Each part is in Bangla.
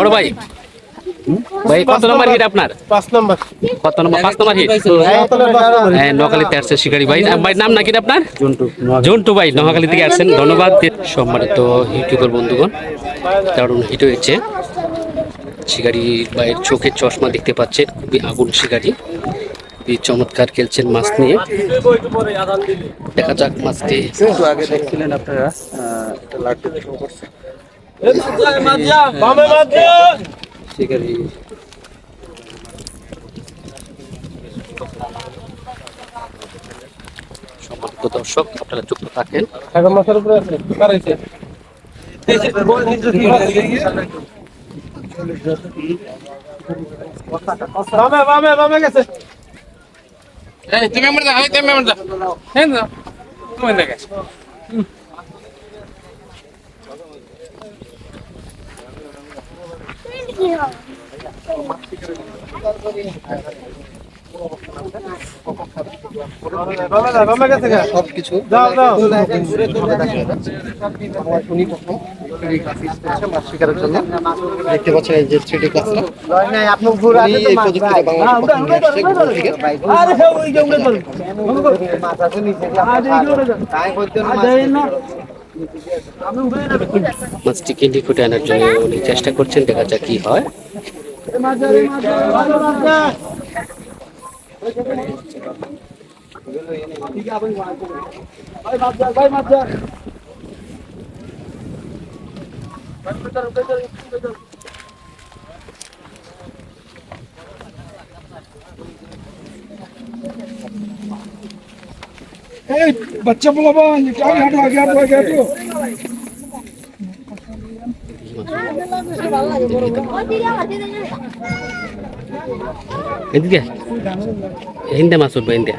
বড় ভাই। ভাই কত নম্বর হিট আপনার? পাঁচ নাম্বার কত নম্বর পাঁচ নম্বর হিট হ্যাঁ নোয়াখালীতে আসছে শিকারি ভাই। ভাই নাম নাকি আপনার? জন্টু ভাই নোয়াখালী থেকে আসছেন। ধন্যবাদ। সম্মানিত ইউটিউবার বন্ধুগণ দারুণ হিট হয়েছে। শিকারি ভাইয়ের চোখের চশমা দেখতে পাচ্ছেন। খুবই আগুন শিকারি। খুবই চমৎকার খেলছেন মাছ নিয়ে। দেখা যাক মাছটি একটু আগে দেখছিলেন আপনারা আহ, লাড্ডু করছে শিকারি সম্মানিত দর্শক আপনারা যুক্ত থাকেন। এখন মাথার উপরে আছে। কার হয়েছে? বামে বামে বামে গেছে বামে যা, বামে গেছে গা। সবকিছু উনি করেছে মাছ শিকারের জন্য দেখতে পাচ্ছেন এই যে থ্রিডি ক্লাসটা এই প্রযুক্তিটা বাংলাদেশে থেকে মাছটিকে নিকটে আনার জন্য উনি চেষ্টা করছেন দেখা যাক কি হয় এই বাচ্চা এদিকে। হিন্দে মাছ উঠবে হিন্দে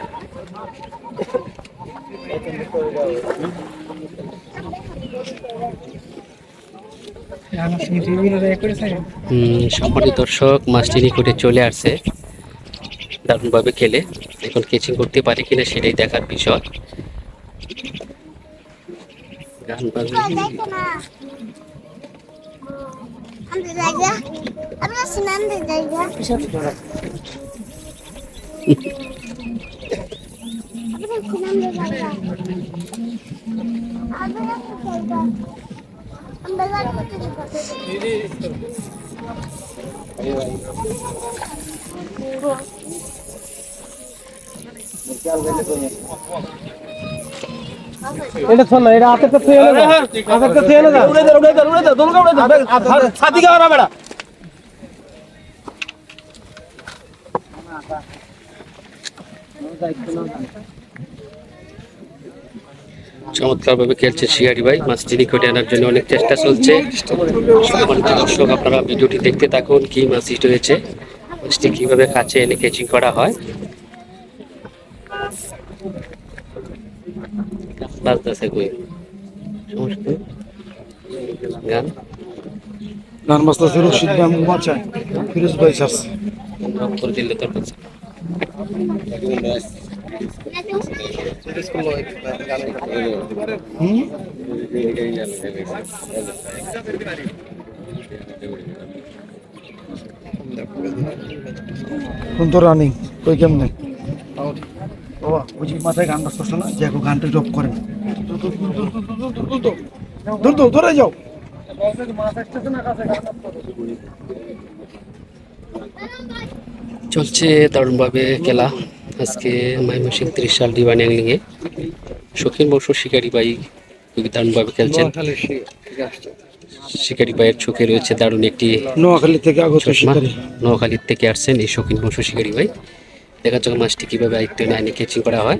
সম্মানিত দর্শক মাছটি নিকটে চলে আসছে। দারুণভাবে খেলে। এখন কেচিং করতে পারে কিনা সেটাই দেখার বিষয়। গান বাজনা Ambil aja. Ambil senang aja. Ambil senang aja. Ambil aku aja. Ambil aku aja. এটা শোন না এটা হাতে তো থুয়ে না হাতে তো থুয়ে না উড়ে দে উড়ে দে উড়ে দে দোলকা উড়ে দে ছাতি গাওয়া না বেড়া চমৎকার ভাবে খেলছে শিয়ারি ভাই। মাছটি নিকটে আনার জন্য অনেক চেষ্টা চলছে। দর্শক আপনারা ভিডিওটি দেখতে থাকুন কি মাছ হিট হয়েছে মাছটি কীভাবে কাছে এনে ক্যাচিং করা হয়। বাজতেছে কই? সমস্যা গান? গান বাজতেছে রশিদ ভাই মুখ ফিরোজ ভাই করে দিলে তোর কাছে তো রানিং কই কেমনে বাবা ওই যে মাথায় গান বাজতেছে না যে এখন গানটা জব করেন ধর তো ধরে যাও চলছে দারুণভাবে খেলা আজকে মাইমসিং ত্রিশ সাল ডিভাইন অ্যাংলিংয়ে শৌখিন বর্ষ শিকারি বাই খুবই দারুণভাবে খেলছেন। শিকারি বাইয়ের চোখে রয়েছে দারুণ একটি নোয়াখালী থেকে আগত নোয়াখালীর থেকে আসছেন এই শৌখিন বংশ শিকারি ভাই দেখা যাক মাছটি কীভাবে আয়ত্ত নাইনে কেচিং করা হয়।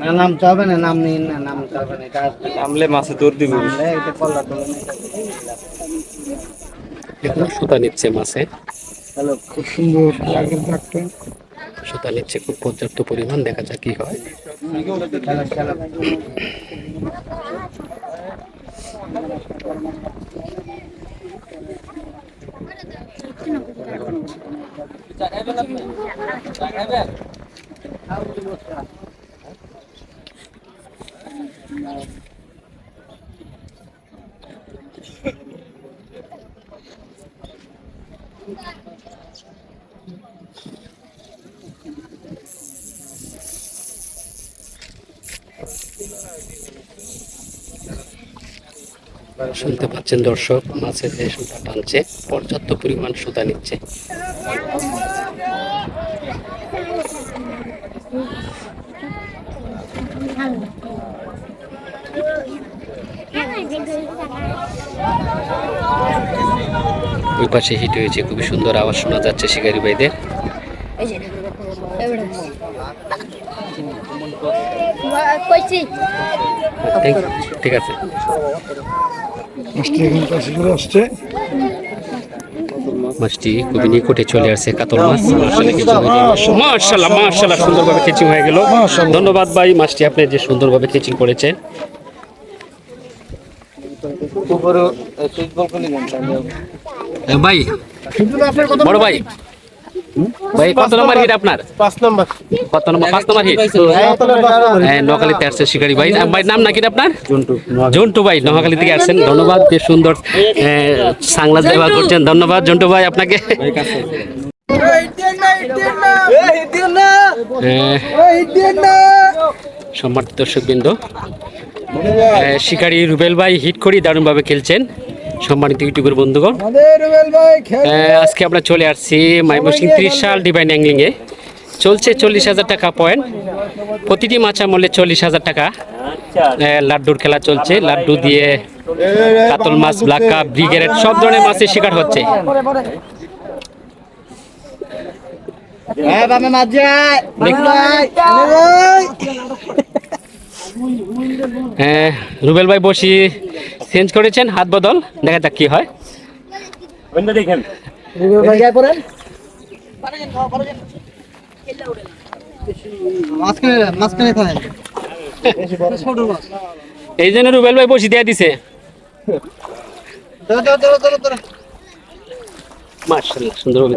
না নাম চাবে না নাম নিন না নাম চাবে না এটা আমলে মাছে দৌড় দিব। এটা এখন সুতা নিচ্ছে মাছে। হ্যালো খুব সুন্দর লাগেন থাকতে সুতা নিচ্ছে খুব পর্যাপ্ত পরিমাণ দেখা যাক কি হয়। শুনতে পাচ্ছেন দর্শক মাছের যে সুতা টানছে পর্যাপ্ত পরিমাণ সুতা নিচ্ছে। ওই পাশে হিট হয়েছে খুবই সুন্দর আওয়াজ শোনা যাচ্ছে শিকারি ভাইদের। ঠিক আছে। মাছটি খুবই নিকটে চলে আসছে কাতল মাছ। মার্শাল্লাহ মার্শাল্লাহ সুন্দরভাবে কেচিং হয়ে গেল। ধন্যবাদ ভাই মাছটি আপনি যে সুন্দরভাবে কেচিং করেছেন। উপরে সুইচ বল ভাই বড় ভাই। ভাই কত নম্বর হিট আপনার? পাঁচ নাম্বার। কত নম্বর পাঁচ নম্বর হিট নোয়াখালীতে আসছে শিকারি ভাই। ভাই নাম নাকি আপনার? জন্টু ভাই নোয়াখালী থেকে আসছেন। ধন্যবাদ যে সুন্দর সাংলাস ব্যবহার করছেন। ধন্যবাদ জন্টু ভাই আপনাকে। সম্মানিত দর্শকবৃন্দ শিকারি রুবেল ভাই হিট করি দারুণভাবে খেলছেন। সম্মানিত ইউটিউবের বন্ধুগণ। আজকে আমরা চলে আসছি মাইমসিং ত্রিশাল ডিভাইন অ্যাংলিংয়ে চলছে চল্লিশ হাজার টাকা পয়েন্ট প্রতিটি মাছা মূল্যে চল্লিশ হাজার টাকা। লাড্ডুর খেলা চলছে। লাড্ডু দিয়ে কাতল মাছ ব্ল্যাক কাপ ব্রিগেড সব ধরনের মাছের শিকার হচ্ছে। রুবেল ভাই বসি। চেঞ্জ করেছেন হাত বদল দেখা যাক কি হয়। থাকেন। এই জন্য রুবেল ভাই বসি দিয়ে দিছে। মার্শাল্লাহ সুন্দরভাবে